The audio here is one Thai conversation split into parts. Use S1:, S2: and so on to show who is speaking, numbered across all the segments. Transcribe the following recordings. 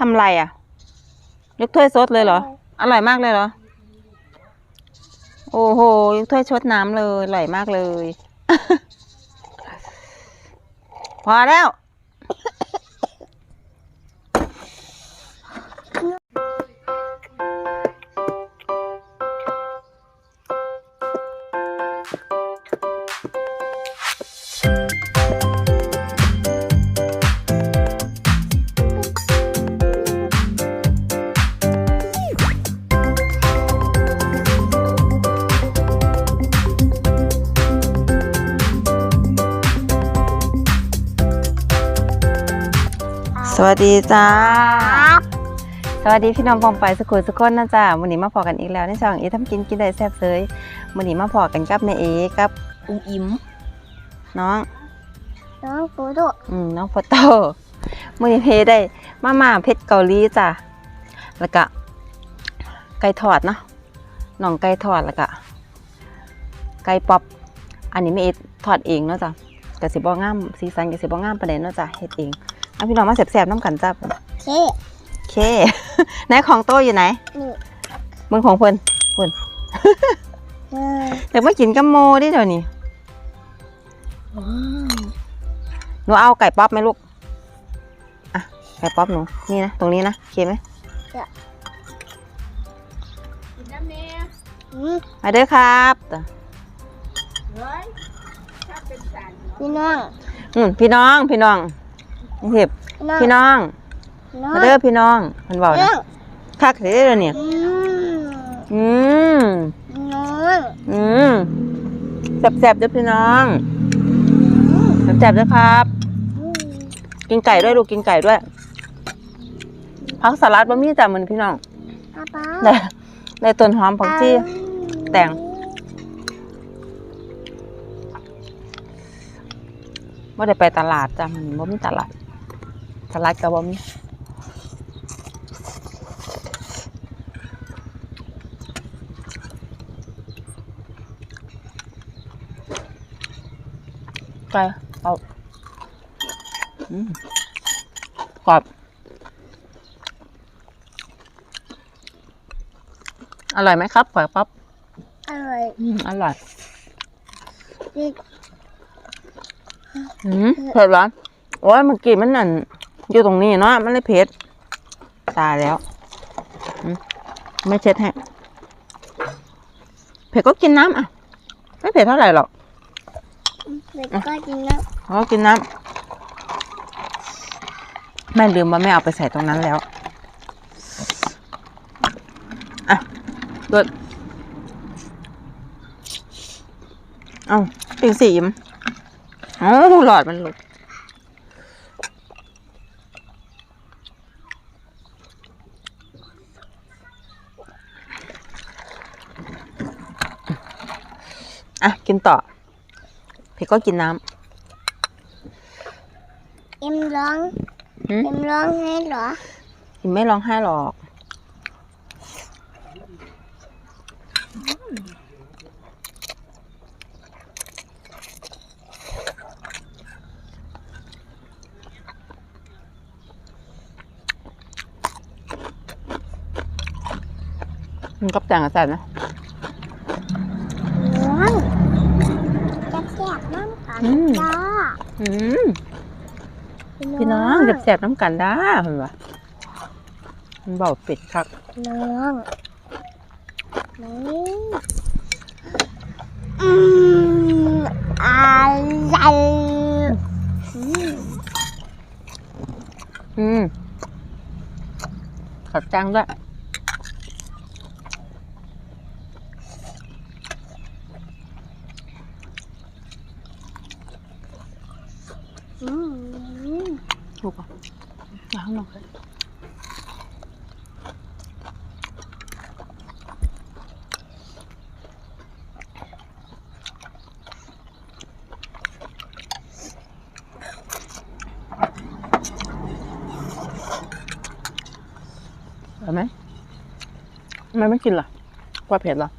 S1: ทำไรอะ ยกถ้วยซดเลยเหรอ อร่อยมากเลยเหรอ โอ้โห ยกถ้วยชดน้ำเลย อร่อยมากเลย พอแล้ว วัสดีจ้าสวัสดีพี่น้องปองไปสุขุมสุขคนนะจ้าวันนี้มาพอกันอีกแล้วในช่องเอทำกินกินได้แซ่บเซยวันนี้มาพอกันกับแม่เอกับอุ้มอิมน้อง
S2: น้องกูดู
S1: อืมน้องโฟโต้วันนี้เพได้มาม่าเผ็ดเกาหลีจ้ะแล้วก็ไก่ทอดเนาะน้องไก่ทอดแล้วก็ไก่ป๊อปอันนี้แม่เอทอดเองเนาะจ้ะกสิบ่งามสีสันกสิบ่งามประเด็นเนาะจ้ะเฮ็ดเอง เอาพี่น้องมาแซ่บๆน้ำกันจ้ะ
S2: เค
S1: โอเคไหนของโตอยู่ไหน
S2: นี่
S1: มึงของเพิ่น
S2: เออ
S1: เดี๋ยวมากินกับโมดิเดี๋ยวนี้หนูเอาไก่ป๊อปไหมลูกอะไก่ป๊อปหนูนี่นะตรงนี้นะโอเคไหม
S2: อืม
S1: มาเด้อครับ
S2: พี่น้อง
S1: อืมพี่น้องพี่น้อง นี่เห็บพี่น้อง
S2: น้อง
S1: มาเด้อพี่น้องมันบอก
S2: น้
S1: นะ
S2: อง
S1: คักเด้อเนี่ย
S2: อืม
S1: อืม
S2: น้อง
S1: อืมแซ่บๆเด้อพี่น้องแซ่บๆเด้อครับ
S2: อืม
S1: กินไก่ด้วยลูกกินไก่ด้วยผักสลัดบะหมี่จ้ะมันพี่น้อง
S2: ป๊าป๊า
S1: ได้ได้ต้นหอมผักชีแตงว่าได้ไปตลาดจ้ะมันบ่มีตลาด ตลาดก็บ่มีไก่เอาอืมกรอบอร่อยไหมครับก๋วยป๊อป
S2: อร่อย
S1: อืมอร่อย
S2: นี่
S1: อืมเผ็ดร้อนโอ้ยเมื่อกี้มันนั่น อยู่ตรงนี้เนาะมันเลยเผ็ดตายแล้วอืมไม่เช็ดให้เผ็ดก็กินน้ำอะ ไม่เผ็ดเท่าไหร่หรอก
S2: เด็กก็กินแล้ว
S1: เขาก็กินน้ำแม่ลืมว่าแม่เอาไปใส่ตรงนั้นแล้วอะเกิดเอาปิงสีมเอ้าหลอดมันหลุด อะ กินต่อ เพี่ก็กินน้
S2: เอ็มร้องำ
S1: หืม
S2: เอ็มร้องให้เหรอ
S1: พิมไม่ร้องไห้หรอก มันกับแต่งอาจารย์นะ
S2: น้อง จะแสบน้ำกัน
S1: อืม
S2: จ้า
S1: อืมพี่น้องแสบๆน้ำกันได้เห็นปะมันเบาปิดคัก
S2: น้องนี่อืมอะไรอืม
S1: อืมขอบจังด้วย
S2: อืม
S1: ถูกป่ะล้างหน่อยเอาไหมทำ ไมไม่กินล่ะกลัว่าเผ็ดเหรอ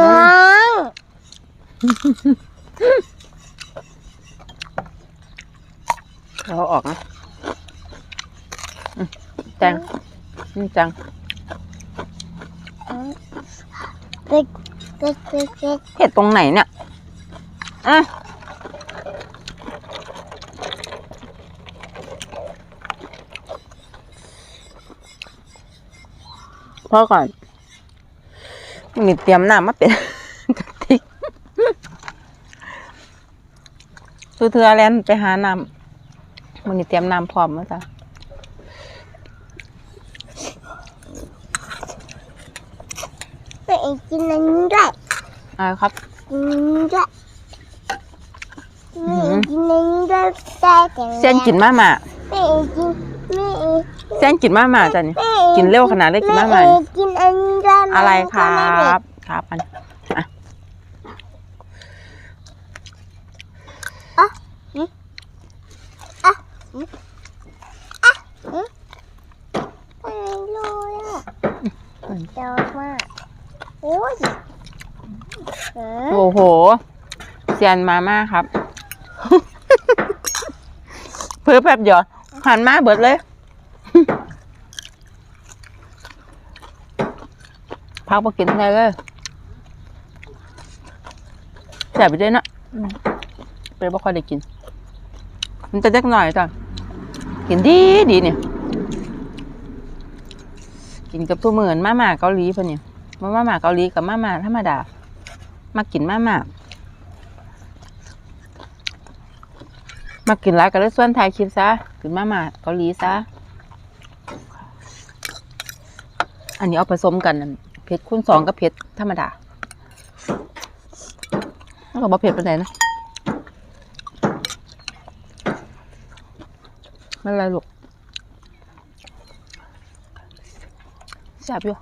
S2: น้อง
S1: เราเอาออกนะอืมแจงนี่จัง
S2: เป็ดเป็ดเป็ดเป็ด
S1: เห็ดตรงไหนเนี่ยอะ พ่อก่อนมีเตรียมน้ำมาเป็นกะติกตัวเธอแลนไปหาน้ำมันนี่เตรียมน้ำพร้อมแล้วจ้ะ
S2: เป็ดกินอันนี้ด้วย
S1: อ่าครับ
S2: กินอันนี้ด้วย
S1: หื
S2: แม่
S1: อ
S2: กินอันนี้ด้วยได้แต่
S1: เส้นกินมาม่า
S2: แม่กินแม่
S1: เส้นกินมาม่าจ้ะนี่
S2: แม่
S1: กินเร็วขนาดเลยกินมาม่า
S2: แกินอันนี้ด้วย
S1: อะไรครั
S2: มันก็ไม่เผ็ด
S1: บครับอันอะ
S2: ไปเลยอะเจ้ามากโอ้ยเออ
S1: โอ้โหเซียนมาม่าครับ เพิ่มแป๊บเดียวหันมาเบิดเลย พักมากินอะไรเลยแสบไปด้วยนะเป็นบ่ค่อยได้กิน มันจะเล็กหน่อยจ้ะกินดีดีเนี่ย กินกับตัวเหมือนมาม่าเกาหลีเพิ่นเนี่ยมาม่าเกาหลีกับมาม่าธรรมดา มากินมาม่ามากินร้านก็เลยส่วนถ่ายคลิปซะกินมาม่าเกาหลีซะ อันนี้เอาผสมกันนั่น เผ็ดคูณสองกับเผ็ดธรรมดาแล้วก็บ่เผ็ดปานใดนะไม่เป็นไรลูกแซ่บอยู่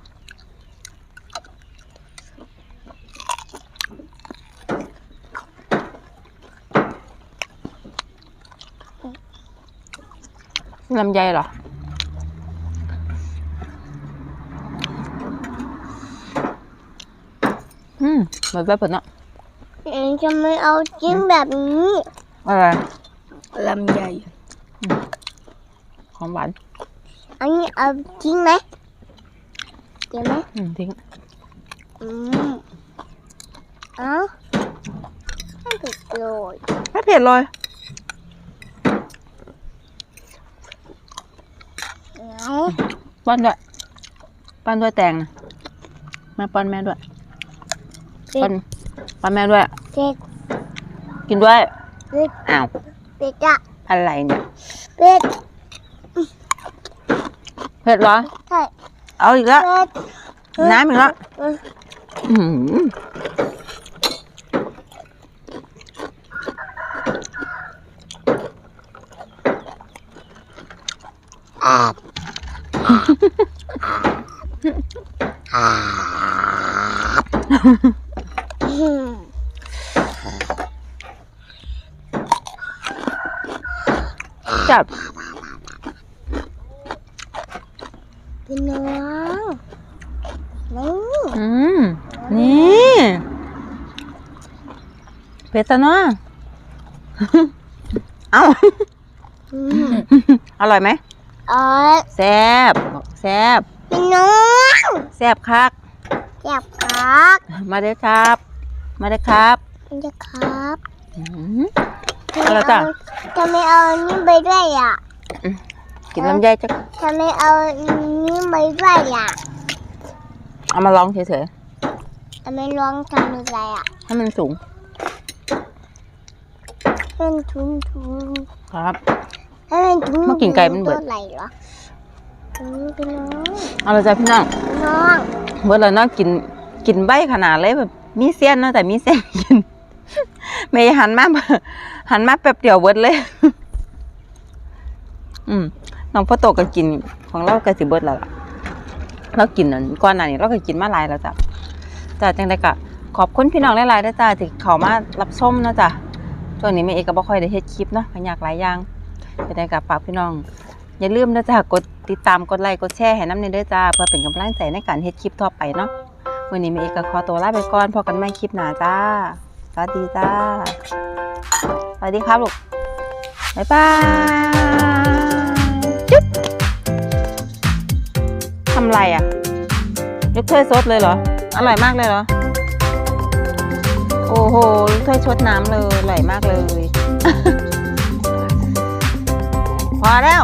S1: ลำไยเหรอ อืม เหมือนแบบเปิดเนาะ
S2: เองจะไม่เอาจิ้มแบบนี้
S1: อะไร
S2: ลำใหญ่
S1: ของหวาน
S2: อันนี้เอาจริงไหมเดี๋ยวไหม
S1: อืมทิ้ง
S2: อืมเอาให้เผ็ดเลย
S1: ไม่เผ็ดเลย
S2: เอา
S1: ป้อนด้วยป้อนด้วยแตงนะแม่ป้อนแม่ด้วย
S2: เป็
S1: ป้อ
S2: ด
S1: นป้อนแม่ด้วย
S2: เป็ด
S1: กินด้วย
S2: เป็ด
S1: อ้าว
S2: เป็ดอะ
S1: อะไรเนี่ย
S2: เป็ด
S1: เผ็ดเหรอ
S2: ใช่
S1: เอาอีกแล้ว
S2: เป็ด
S1: น้ำอีกแล้ว
S2: เออ
S1: อื้อหือ
S2: อืม
S1: จับ
S2: พี่น้องนี่
S1: อืม นี่เผ็ดซะเนาะเอ้า
S2: อืม
S1: อร่อยไหม
S2: เอ๋อ
S1: แซ่บบอกแซ่บ
S2: พี่น้อง
S1: แซ่บคัก
S2: เจ็บครับ
S1: มาเด้อครับมาเด้อครับ
S2: มันจะครับ
S1: อื้อหือเอาละจ้ะ
S2: จะไม่เอาอันนี้ไปด้วยอะ
S1: กินลำไยจะ
S2: จะไม่เอาอันนี้ไปด้วยอะ
S1: เอามาลองเฉย
S2: จะไม่ลองทำอะไรอะ
S1: ๆให้มันสูง
S2: เป็นทุนทุน
S1: ครับ
S2: ให้เป็นทุน
S1: เมื่อกินไก่มันเบิด
S2: ตัวไหนเหรออืมพี่น้อง
S1: เอาละจ้ะพี่น้อง
S2: พี่น้อง
S1: เมื่อไรเนาะกินกินใบขนาดเลยแบบมีเส้นเนาะแต่มีเส้นกิน ไม่หันมาหันมาแป๊บเดียวเบิดเลย อืมน้องพ่อโตก็กินของเราก็สิเบิดแล้วล่ะเรากินอันก่อนหน้านี้เราก็กินมาหลายแล้วจ้ะจ้ะจังไดก็ขอบคุณพี่น้องหลายๆนะจ้ะที่เขามารับชมนะจ้ะช่วงนี้แม่เอกก็บ่ค่อยได้เฮ็ดคลิปเนาะก็อยากหลายอย่างจังไดก็ฝากพี่น้อง อย่าลืมนะจ๊ะกดติดตามกดไลค์กดแชร์ให้น้ำเนยด้อจ้าเพื่อเป็นกำลังใจในการเฮ็ดคลิปต่อไปเนาะวันนี้แม่เอกก็ขอตัวลาไปก่อนพบกันใหม่คลิปหน้าจ้า สวัสดีจ้า สวัสดีครับลูกบ๊ายบายจุ๊บทำไรอะ ยกถ้วยซดเลยเหรอ อร่อยมากเลยเหรอ โอ้โหยกถ้วยชดน้ำเลย อร่อยมากเลย พอแล้ว